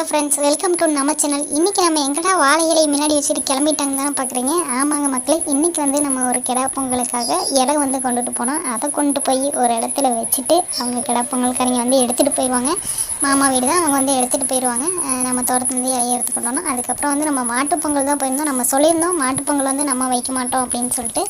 Hello friends welcome to நம்ம channel இன்றைக்கி நம்ம எங்கடா வாழை இலை முன்னாடி வச்சுட்டு கிளம்பிட்டாங்க தானே பார்க்குறீங்க ஆமாங்க மக்களே இன்றைக்கி வந்து நம்ம ஒரு கிடா பொங்கலுக்காக இலை வந்து கொண்டுட்டு போனோம். அதை கொண்டு போய் ஒரு இடத்துல வச்சுட்டு அவங்க கிடா பொங்கல்காரங்க வந்து எடுத்துகிட்டு போயிடுவாங்க மாமா வீடு தான் அவங்க வந்து எடுத்துகிட்டு போயிடுவாங்க நம்ம தோட்டத்துலேருந்து இலையை எடுத்துக்கிட்டு வந்தோம். அதுக்கப்புறம் வந்து நம்ம மாட்டுப் பொங்கல் தான் போயிருந்தோம். நம்ம சொல்லியிருந்தோம் மாட்டுப் பொங்கல் வந்து நம்ம வைக்க மாட்டோம் அப்படின்னு சொல்லிட்டு.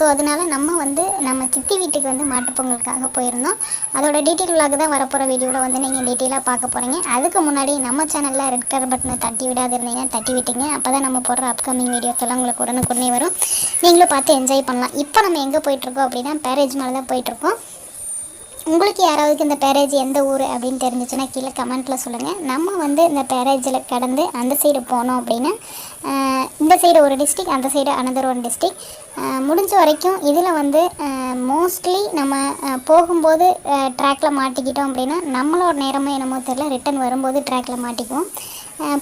ஸோ அதனால நம்ம வந்து நம்ம சித்தி வீட்டுக்கு வந்து மாட்டுப் பொங்கலுக்காக போயிருந்தோம். அதோட டீட்டெயில் விளாக் தான் வரப்போகிற வீடியோவில் வந்து நீங்கள் டீட்டெயிலாக பார்க்க போகிறீங்க அதுக்கு முன்னாடி நம்ம சேனலில் ரெட் கலர் பட்டனை தட்டி விடாது இருந்தீங்கன்னா தட்டி விட்டீங்க. அப்போ தான் நம்ம போடுற அப்கமிங் வீடியோஸ் எல்லாம் உங்களுக்கு உடனுக்குடனே வரும். நீங்களும் பார்த்து என்ஜாய் பண்ணலாம். இப்போ நம்ம எங்கே போயிட்டுருக்கோம் அப்படின்னா பேரேஜ் மேலே தான் போயிட்டுருக்கோம் உங்களுக்கு யாராவதுக்கு இந்த பேரேஜ் எந்த ஊர் அப்படின்னு தெரிஞ்சிச்சுன்னா கீழே கமெண்ட்டில் சொல்லுங்கள் நம்ம வந்து இந்த பேரேஜில் கடந்து அந்த சைடு போனோம் அப்படின்னா இந்த சைடு ஒரு டிஸ்ட்ரிக் அந்த சைடு அனதர் ஒன் டிஸ்ட்ரிக் முடிஞ்ச வரைக்கும் இதில் வந்து மோஸ்ட்லி நம்ம போகும்போது ட்ராக்கில் மாட்டிக்கிட்டோம் அப்படின்னா நம்மளோட நேரமும் என்னமோ தெரில ரிட்டன் வரும்போது ட்ராக்கில் மாட்டிக்குவோம்.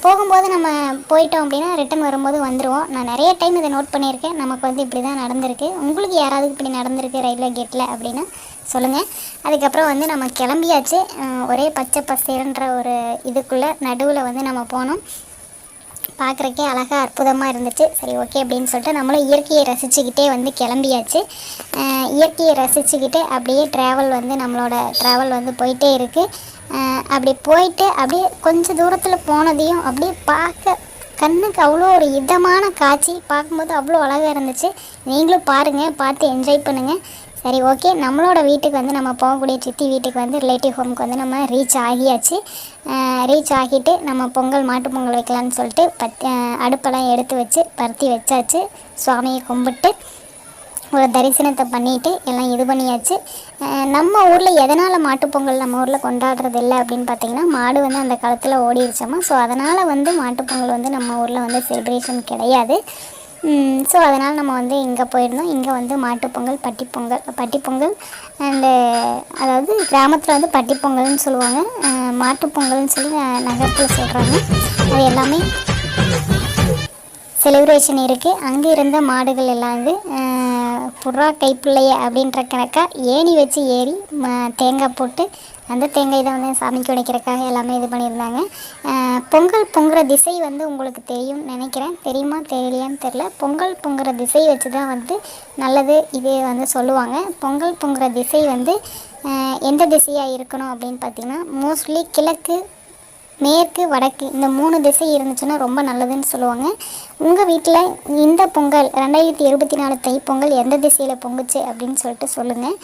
போகும்போது நம்ம போயிட்டோம் அப்படின்னா ரிட்டன் வரும்போது வந்துடுவோம் நான் நிறைய டைம் இதை நோட் பண்ணியிருக்கேன். நமக்கு வந்து இப்படி தான் நடந்திருக்கு. உங்களுக்கு யாராவது இப்படி நடந்திருக்கு ரயில்வே கேட்டில் அப்படின்னா சொல்லுங்கள் அதுக்கப்புறம் வந்து நம்ம கிளம்பியாச்சு. ஒரே பச்சை பசேல்ன்ற ஒரு இதுக்குள்ளே நடுவில் வந்து நம்ம போனோம். பார்க்குறக்கே அழகாக அற்புதமாக இருந்துச்சு. சரி ஓகே அப்படின்னு சொல்லிட்டு நம்மளும் இயற்கையை ரசிச்சுக்கிட்டே வந்து கிளம்பியாச்சு. இயற்கையை ரசிச்சுக்கிட்டு அப்படியே ட்ராவல் வந்து நம்மளோட ட்ராவல் வந்து போயிட்டே இருக்குது அப்படி போயிட்டு அப்படியே கொஞ்சம் தூரத்தில் போனதையும் அப்படியே பார்க்க கண்ணுக்கு அவ்வளோ ஒரு இதமான காட்சி. பார்க்கும்போது அவ்வளோ அழகாக இருந்துச்சு. நீங்களும் பாருங்கள் பார்த்து என்ஜாய் பண்ணுங்கள் சரி ஓகே நம்மளோட வீட்டுக்கு வந்து நம்ம போகக்கூடிய சித்தி வீட்டுக்கு வந்து ரிலேட்டிவ் ஹோமுக்கு வந்து நம்ம ரீச் ஆகியாச்சு. ரீச் ஆகிட்டு நம்ம பொங்கல் மாட்டு பொங்கல் வைக்கலான்னு சொல்லிட்டு பத் அடுப்பெல்லாம் எடுத்து வச்சு பருத்தி வச்சாச்சு. சுவாமியை கும்பிட்டு ஒரு தரிசனத்தை பண்ணிவிட்டு எல்லாம் இது பண்ணியாச்சு. நம்ம ஊரில் எதனால் மாட்டுப்பொங்கல் நம்ம ஊரில் கொண்டாடுறது இல்லை அப்படின்னு பார்த்தீங்கன்னா மாடு வந்து அந்த காலத்தில் ஓடிடுச்சோமா ஸோ அதனால் வந்து மாட்டுப்பொங்கல் வந்து நம்ம ஊரில் வந்து செலிப்ரேஷன் கிடையாது. ஸோ அதனால் நம்ம வந்து இங்கே போயிருந்தோம். இங்கே வந்து மாட்டுப்பொங்கல் பட்டிப்பொங்கல் பட்டிப்பொங்கல் அண்டு அதாவது கிராமத்தில் வந்து பட்டிப்பொங்கல்னு சொல்லுவாங்க. மாட்டுப்பொங்கல்னு சொல்லி நகரத்தில் சொல்கிறாங்க அது எல்லாமே செலிப்ரேஷன் இருக்குது அங்கே இருந்த மாடுகள் எல்லாம் வந்து புறா கைப்பிள்ளைய அப்படின்ற கணக்காக ஏணி வச்சு ஏறி தேங்காய் போட்டு அந்த தேங்காய் தான் வந்து சாமிக்கு உடைக்கிறதுக்காக எல்லாமே இது பண்ணியிருந்தாங்க. பொங்கல் பொங்குற திசை வந்து உங்களுக்கு தெரியும் நினைக்கிறேன். தெரியுமா தெரியலையான்னு தெரில பொங்கல் பொங்குற திசை வச்சு தான் வந்து நல்லது இது வந்து சொல்லுவாங்க. பொங்கல் பொங்குற திசை வந்து எந்த திசையாக இருக்கணும் அப்படின்னு பார்த்தீங்கன்னா மோஸ்ட்லி கிழக்கு மேற்கு வடக்கு இந்த மூணு திசை இருந்துச்சுன்னா ரொம்ப நல்லதுன்னு சொல்லுவாங்க. உங்கள் வீட்டில் இந்த பொங்கல் ரெண்டாயிரத்தி இருபத்தி நாலு தை பொங்கல் எந்த திசையில் பொங்குச்சு அப்படின்னு சொல்லிட்டு சொல்லுங்கள்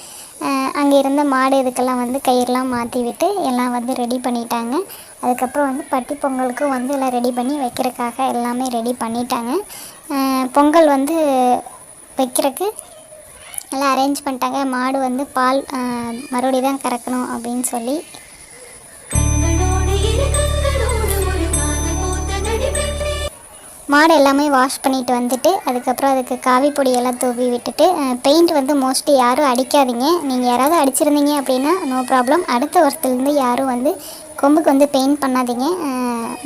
அங்கே இருந்த மாடு இதுக்கெல்லாம் வந்து கயிறுலாம் மாற்றி விட்டு எல்லாம் வந்து ரெடி பண்ணிட்டாங்க. அதுக்கப்புறம் வந்து பட்டி பொங்கலுக்கும் வந்து எல்லாம் ரெடி பண்ணி வைக்கிறதுக்காக எல்லாமே ரெடி பண்ணிட்டாங்க. பொங்கல் வந்து வைக்கிறதுக்கு எல்லாம் அரேஞ்ச் பண்ணிட்டாங்க. மாடு வந்து பால் மறுபடி தான் கறக்கணும் அப்படின்னு சொல்லி மாடு எல்லாமே வாஷ் பண்ணிட்டு வந்துட்டு அதுக்கப்புறம் அதுக்கு காவி பொடியெல்லாம் தூவி விட்டுட்டு பெயிண்ட் வந்து மோஸ்ட்லி யாரும் அடிக்காதீங்க. நீங்கள் யாராவது அடிச்சிருந்தீங்க அப்படின்னா நோ ப்ராப்ளம் அடுத்த வருஷத்துலேருந்து யாரும் வந்து கொம்புக்கு வந்து பெயிண்ட் பண்ணாதீங்க.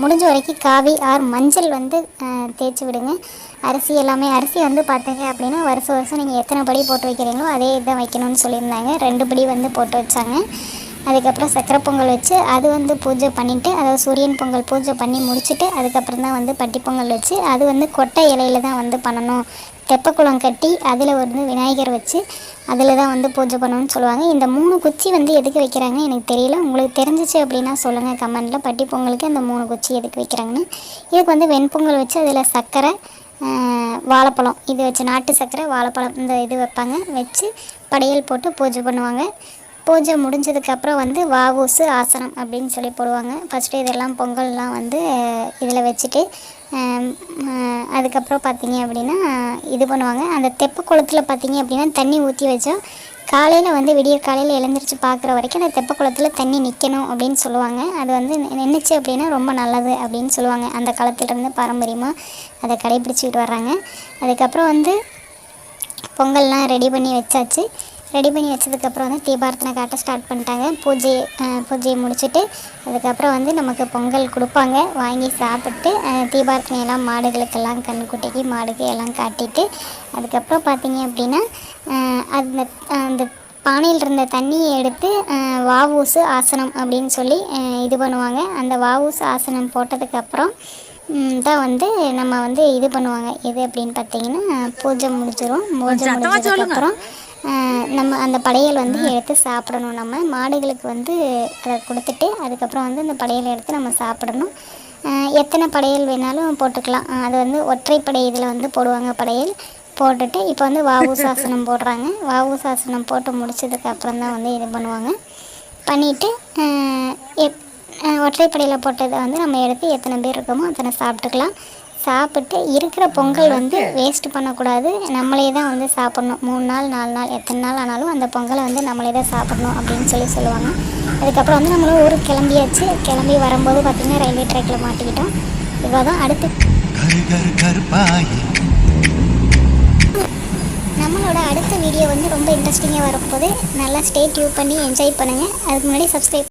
முடிஞ்ச வரைக்கும் காவி ஆர் மஞ்சள் வந்து தேய்ச்சி விடுங்க. அரிசி எல்லாமே அரிசி வந்து பார்த்தீங்க அப்படின்னா வருஷம் வருஷம் நீங்கள் எத்தனை படி போட்டு வைக்கிறீங்களோ அதே இதை வைக்கணும்னு சொல்லியிருந்தாங்க. ரெண்டு படி வந்து போட்டு வச்சாங்க. அதுக்கப்புறம் சக்கரை பொங்கல் வச்சு அது வந்து பூஜை பண்ணிவிட்டு அதாவது சூரியன் பொங்கல் பூஜை பண்ணி முடிச்சுட்டு அதுக்கப்புறம் தான் வந்து பட்டி பொங்கல் வச்சு அது வந்து கொட்டை இலையில தான் வந்து பண்ணணும். தெப்பக்குளம் கட்டி அதில் வந்து விநாயகர் வச்சு அதில் தான் வந்து பூஜை பண்ணணும்னு சொல்லுவாங்க. இந்த மூணு குச்சி வந்து எதுக்கு வைக்கிறாங்க எனக்கு தெரியல. உங்களுக்கு தெரிஞ்சிச்சு அப்படின்னா சொல்லுங்கள் கமெண்ட்டில் பட்டி பொங்கலுக்கு அந்த மூணு குச்சி எதுக்கு வைக்கிறாங்கன்னு. இதுக்கு வந்து வெண்பொங்கல் வச்சு அதில் சர்க்கரை வாழைப்பழம் இது வச்சு நாட்டு சர்க்கரை வாழைப்பழம் இந்த இது வைப்பாங்க. வச்சு படையல் போட்டு பூஜை பண்ணுவாங்க. பூஜை முடிஞ்சதுக்கப்புறம் வந்து வாவூசு ஆசனம் அப்படின்னு சொல்லி போடுவாங்க. ஃபஸ்ட்டு இதெல்லாம் பொங்கல்லாம் வந்து இதில் வச்சுட்டு அதுக்கப்புறம் பார்த்தீங்க அப்படின்னா இது பண்ணுவாங்க. அந்த தெப்ப குளத்தில் பார்த்தீங்க அப்படின்னா தண்ணி ஊற்றி வச்சா காலையில் வந்து விடிய காலையில் எழுந்திரிச்சு பார்க்குற வரைக்கும் அந்த தெப்ப குளத்தில் தண்ணி நிற்கணும் அப்படின்னு சொல்லுவாங்க. அது வந்து நின்றுச்சு அப்படின்னா ரொம்ப நல்லது அப்படின்னு சொல்லுவாங்க. அந்த காலத்திலேருந்து பாரம்பரியமாக அதை கடைபிடிச்சிக்கிட்டு வர்றாங்க. அதுக்கப்புறம் வந்து பொங்கல்லாம் ரெடி பண்ணி வச்சாச்சு. ரெடி பண்ணி வச்சதுக்கப்புறம் வந்து தீபார்த்தனை காட்ட ஸ்டார்ட் பண்ணிட்டாங்க. பூஜை பூஜையை முடிச்சுட்டு அதுக்கப்புறம் வந்து நமக்கு பொங்கல் கொடுப்பாங்க. வாங்கி சாப்பிட்டு அஹ், தீபார்த்தனை எல்லாம் மாடுகளுக்கெல்லாம் கண்ணுக்குட்டிக்கு மாடுக்கு எல்லாம் காட்டிட்டு அதுக்கப்புறம் பார்த்தீங்க அப்படின்னா அந்த அந்த பானையில் இருந்த தண்ணியை எடுத்து வாவூசு ஆசனம் அப்படின்னு சொல்லி இது பண்ணுவாங்க. அந்த வாவூசு ஆசனம் போட்டதுக்கப்புறம் தான் வந்து நம்ம வந்து இது பண்ணுவாங்க. எது அப்படின்னு பார்த்தீங்கன்னா பூஜை முடிச்சிடும் பூஜை முடிஞ்சதுக்கப்புறம் நம்ம அந்த படையல் வந்து எடுத்து சாப்பிடணும். நம்ம மாடுகளுக்கு வந்து அதை கொடுத்துட்டு அதுக்கப்புறம் வந்து அந்த படையலை எடுத்து நம்ம சாப்பிடணும். எத்தனை படையல் வேணாலும் போட்டுக்கலாம். அது வந்து ஒற்றைப்படை இதில் வந்து போடுவாங்க படையல். போட்டுட்டு இப்போ வந்து வாவு சாசனம் போடுறாங்க. வாவு சாசனம் போட்டு முடிச்சதுக்கு அப்புறம் தான் வந்து இது பண்ணுவாங்க. பண்ணிவிட்டு எப் ஒற்றைப்படையில் போட்டதை வந்து நம்ம எடுத்து எத்தனை பேர் இருக்கோமோ அத்தனை சாப்பிட்டுக்கலாம். சாப்பிட்டு இருக்கிற பொங்கல் வந்து வேஸ்ட் பண்ணக்கூடாது. நம்மளே தான் வந்து சாப்பிட்ணும். மூணு நாள் நாலு நாள் எத்தனை நாள் ஆனாலும் அந்த பொங்கலை வந்து நம்மளே தான் சாப்பிட்ணும் அப்படின்னு சொல்லி சொல்லுவாங்க. அதுக்கப்புறம் வந்து நம்மளும் ஊருக்கு கிளம்பியாச்சு. கிளம்பி வரும்போது பார்த்திங்கன்னா ரயில்வே ட்ராக்கில் மாட்டிக்கிட்டோம். இவ்வளோ தான் அடுத்து நம்மளோட அடுத்த வீடியோ வந்து ரொம்ப இன்ட்ரெஸ்டிங்காக வரும்போது நல்லா ஸ்டே டியூப் பண்ணி என்ஜாய் பண்ணுங்கள் அதுக்கு முன்னாடி சப்ஸ்கிரைப்